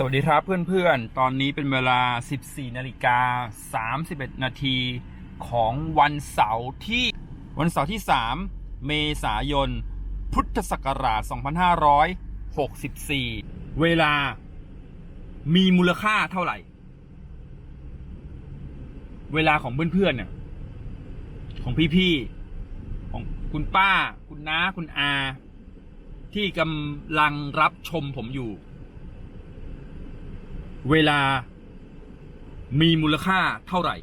สวัสดีครับเพื่อนๆ ตอนนี้เป็นเวลา 14 นาฬิกา 31 นาทีของวันเสาร์ที่วันเสาร์ที่ 3 เมษายน พุทธศักราช 2564 เวลามีมูลค่าเท่าไหร่ เวลาของเพื่อนๆเนี่ยของพี่ๆ ของคุณป้า คุณน้า คุณอา ที่กำลังรับชมผมอยู่ เวลามีมูลค่าเท่าไหร่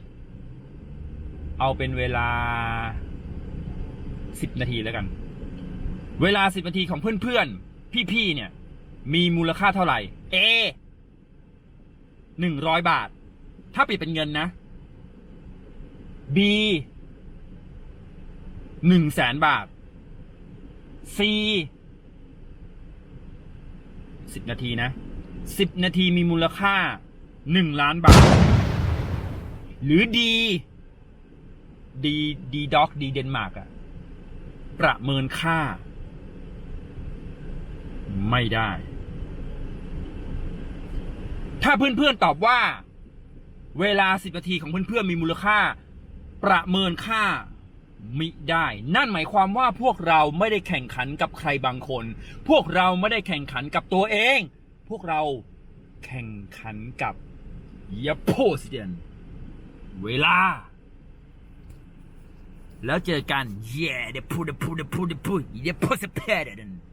เอาเป็นเวลาสิบนาทีแล้วกัน เวลาสิบนาทีของเพื่อนๆ พี่ๆเนี่ย มีมูลค่าเท่าไหร่ A หนึ่งร้อยบาท ถ้าเปลี่ยนเป็นเงินนะ B หนึ่งแสนบาท C สิบนาทีนะ สิบนาทีมีมูลค่าหนึ่งล้านบาท หรือดี ดีดีด็อกดีเดนมาร์กอะประเมินค่า ไม่ได้ ถ้าเพื่อนๆตอบว่า เวลาสิบนาทีของเพื่อนๆมีมูลค่า ประเมินค่ามิได้ นั่นหมายความว่าพวกเราไม่ได้แข่งขันกับใครบางคน พวกเราไม่ได้แข่งขันกับตัวเอง พวกเราแข่งขันกับยาโพสเดียนเวลา แล้วเจอกัน yeah เดี๋ยวพูดเดี๋ยวพูดเดี๋